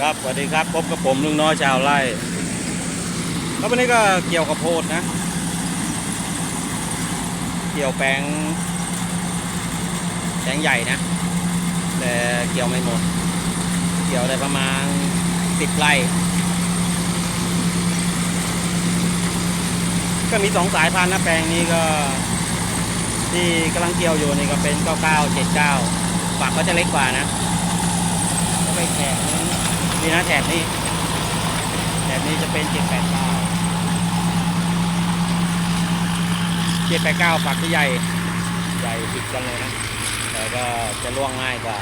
ครับสวัสดีครับพบกับผมลุงน้อยชาวไร่แล้ววันนี้ก็เกี่ยวกับโพดนะ เกี่ยวแปลงแปลงใหญ่นะ แต่เกี่ยวไม่หมด เกี่ยวได้ประมาณสิบไร่ก็มีสองสายพันธุ์นะแปลงนี้ก็ที่กำลังเกี่ยวอยู่นี่ก็เป็น 99 79ฝักก็จะเล็กกว่านะก็ไปแถบ นี่นะแถบนี้แถบนี้จะเป็น789 789ฝักที่ใหญ่ ใหญ่ติดกันเลยนะ แต่ก็จะล่วงง่ายกว่า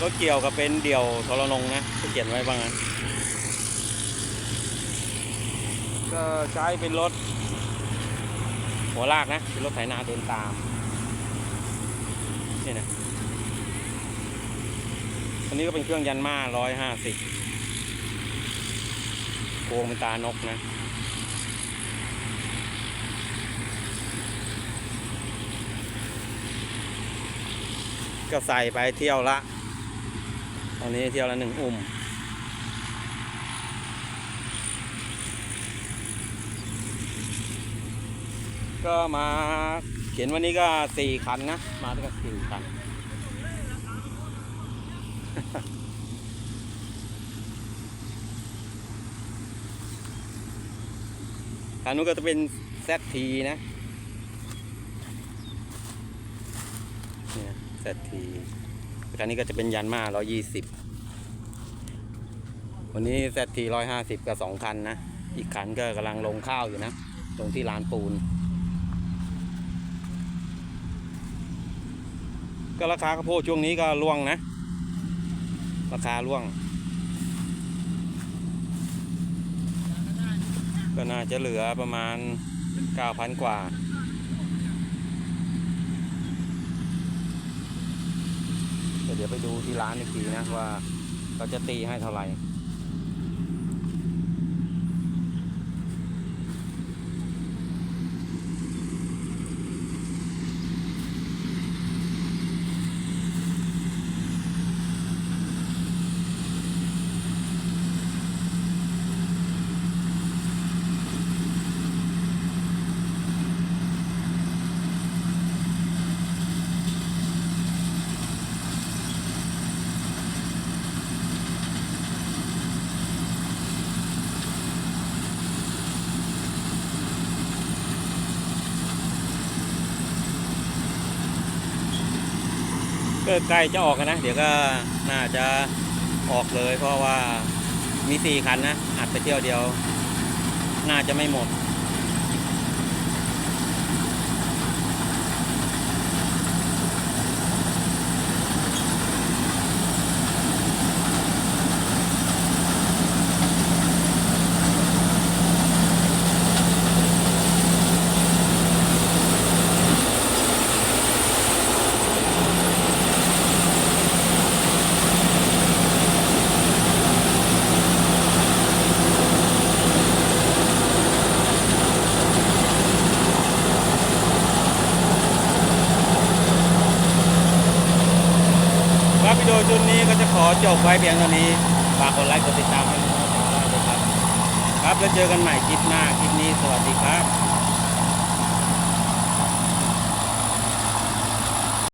รถเกี่ยวกับเป็นเดี่ยวทรนงนะเขียนไว้บ้างนะก็ใช้เป็นรถหัวลากนะ เป็นรถไถนาเดินตาม นี่นะอันนี้ก็เป็นเครื่องยันมาร้อยห้าสิบโคงเป็นตานกนะก็ใส่ไปเที่ยวละ ตอนนี้เที่ยวละหนึ่งอุ่ม ก็มาเขียนวันนี้ก็สี่คันนะ มาด้วยกันสี่คันคันนู้นก็จะเป็นแซทีนะเนี่ยแซทีคันนี้ก็จะเป็นยันมาร้อยยี่สิบวันนี้แซทีร้อยห้าสิบกับสองคันนะ อีกคันก็กำลังลงข้าวอยู่นะ ตรงที่ลานปูน ก็ราคาข้าวโพดช่วงนี้ก็ร่วงนะ ราคาร่วง ก็น่าจะเหลือประมาณ 9,000 กว่าเดี๋ยวไปดูที่ร้านอีกทีนะว่าเขาจะตีให้เท่าไหร่ ก็ใกล้จะออกกันนะ เดี๋ยวก็น่าจะออกเลย เพราะว่ามีสี่คันนะอัดไปเที่ยวเดียว น่าจะไม่หมด ดีโอชุดนี้ก็จะขอจบไว้เพียงเท่านี้ ฝากกดไลค์กดติดตามให้ด้วยนะครับ ครับแล้วเจอกันใหม่คลิปหน้า คลิปนี้สวัสดีครับ